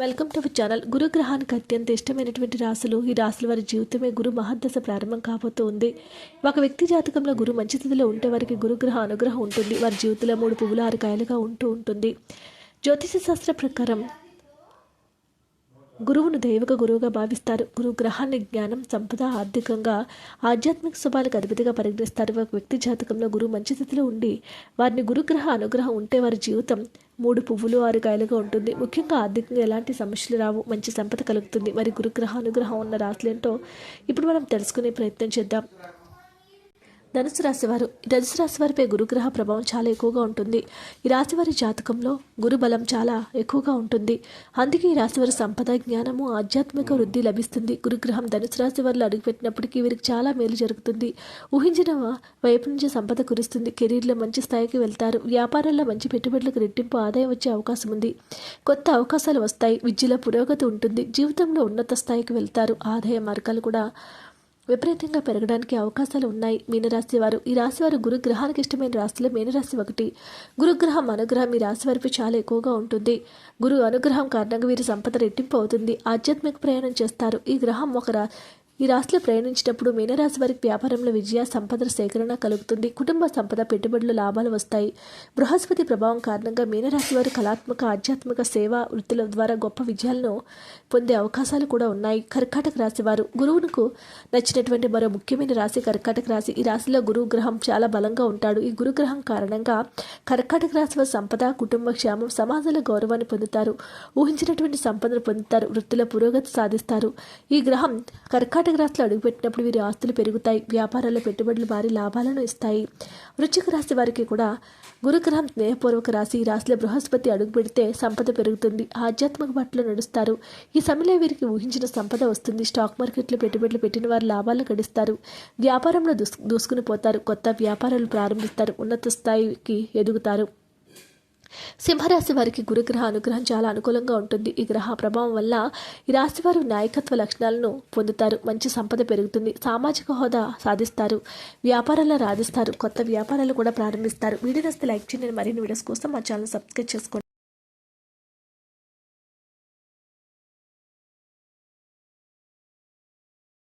Welcome to our channel గురుగ్రహానికి అత్యంత ఇష్టమైనటువంటి రాశులు. ఈ రాశుల వారి జీవితమే గురు మహద్దశ ప్రారంభం కాబోతూ ఉంది ఒక వ్యక్తి జాతకంలో గురు మంచి స్థితిలో ఉంటే వారికి గురుగ్రహ అనుగ్రహం ఉంటుంది. వారి జీవితంలో మూడు పువ్వులు ఆరు కాయలుగా ఉంటూ ఉంటుంది. జ్యోతిష శాస్త్ర ప్రకారం గురువును దైవక గురువుగా భావిస్తారు. గురువు గ్రహాన్ని జ్ఞానం సంపద ఆర్థికంగా ఆధ్యాత్మిక శుభాలకు అధిపతిగా పరిగణిస్తారు. ఒక వ్యక్తి జాతకంలో గురువు మంచి స్థితిలో ఉండి వారిని గురుగ్రహ అనుగ్రహం ఉంటే వారి జీవితం మూడు పువ్వులు ఆరు కాయలుగా ఉంటుంది. ముఖ్యంగా ఆర్థికంగా ఎలాంటి సమస్యలు రావు మంచి సంపద కలుగుతుంది. మరి గురుగ్రహ అనుగ్రహం ఉన్న రాసులేంటో ఇప్పుడు మనం తెలుసుకునే ప్రయత్నం చేద్దాం. ధనుసు రాశివారు ఈ ధనుసు రాశి వారిపై గురుగ్రహ ప్రభావం చాలా ఎక్కువగా ఉంటుంది. ఈ రాశివారి జాతకంలో గురు బలం చాలా ఎక్కువగా ఉంటుంది. అందుకే ఈ రాశి వారి సంపద జ్ఞానము ఆధ్యాత్మిక వృద్ధి లభిస్తుంది. గురుగ్రహం ధనుసు రాశి వారిలో అడుగుపెట్టినప్పటికీ వీరికి చాలా మేలు జరుగుతుంది. ఊహించిన వైపు నుంచి సంపద కురుస్తుంది. కెరీర్లో మంచి స్థాయికి వెళ్తారు. వ్యాపారాల్లో మంచి పెట్టుబడులకు రెట్టింపు ఆదాయం వచ్చే అవకాశం ఉంది. కొత్త అవకాశాలు వస్తాయి. విద్యలో పురోగతి ఉంటుంది. జీవితంలో ఉన్నత స్థాయికి వెళ్తారు. ఆదాయ మార్గాలు కూడా విపరీతంగా పెరగడానికి అవకాశాలు ఉన్నాయి. మీనరాశి వారు. ఈ రాశి వారు గురుగ్రహానికి ఇష్టమైన రాశిలో మీనరాశి ఒకటి. గురుగ్రహం అనుగ్రహం ఈ రాశి వారిపై చాలా ఎక్కువగా ఉంటుంది. గురు అనుగ్రహం కారణంగా వీరి సంపద రెట్టింపు అవుతుంది. ఆధ్యాత్మిక ప్రయాణం చేస్తారు. ఈ గ్రహం ఒక రా ఈ రాశిలో ప్రయాణించేటప్పుడు మీనరాశి వారికి వ్యాపారంలో విజయ సంపద సేకరణ కలుగుతుంది. కుటుంబ సంపద పెట్టుబడులు లాభాలు వస్తాయి. బృహస్పతి ప్రభావం కారణంగా మీనరాశి వారు కళాత్మక ఆధ్యాత్మిక సేవా వృత్తుల ద్వారా గొప్ప విజయాలను పొందే అవకాశాలు కూడా ఉన్నాయి. కర్కాటక రాశి వారు గురువునకు నచ్చినటువంటి మరో ముఖ్యమైన రాశి కర్కాటక రాశి. ఈ రాశిలో గురువు గ్రహం చాలా బలంగా ఉంటాడు. ఈ గురుగ్రహం కారణంగా కర్కాటక రాశి వారి సంపద కుటుంబ క్షేమం సమాజంలో గౌరవాన్ని పొందుతారు. ఊహించినటువంటి సంపదను పొందుతారు. వృత్తిలో పురోగతి సాధిస్తారు. ఈ గ్రహం కర్కాటక రాశిలో అడుగుపెట్టినప్పుడు వీరి ఆస్తులు పెరుగుతాయి. వ్యాపారాల్లో పెట్టుబడులు భారీ లాభాలను ఇస్తాయి. వృశ్చిక రాశి వారికి కూడా గురుగ్రహం స్నేహపూర్వక రాశి ఈ రాశిలో బృహస్పతి అడుగు పెడితే సంపద పెరుగుతుంది. ఆధ్యాత్మిక బాటలో నడుస్తారు. ఈ సమయంలో వీరికి ఊహించిన సంపద వస్తుంది. స్టాక్ మార్కెట్లో పెట్టుబడులు పెట్టిన వారు లాభాలు గడిస్తారు. వ్యాపారంలో దూసు దూసుకుని పోతారు. కొత్త వ్యాపారాలు ప్రారంభిస్తారు. ఉన్నత స్థాయికి ఎదుగుతారు. సింహరాశి వారికి గురుగ్రహ అనుగ్రహం చాలా అనుకూలంగా ఉంటుంది. ఈ గ్రహ ప్రభావం వల్ల ఈ రాశి వారు నాయకత్వ లక్షణాలను పొందుతారు. మంచి సంపద పెరుగుతుంది. సామాజిక హోదా సాధిస్తారు. వ్యాపారాల్లో రాధిస్తారు. కొత్త వ్యాపారాలు కూడా ప్రారంభిస్తారు. వీడియో నస్తే లైక్ చేయండి. మరిన్ని వీడియోస్ కోసం మా ఛానల్ సబ్స్క్రైబ్ చేసుకోండి.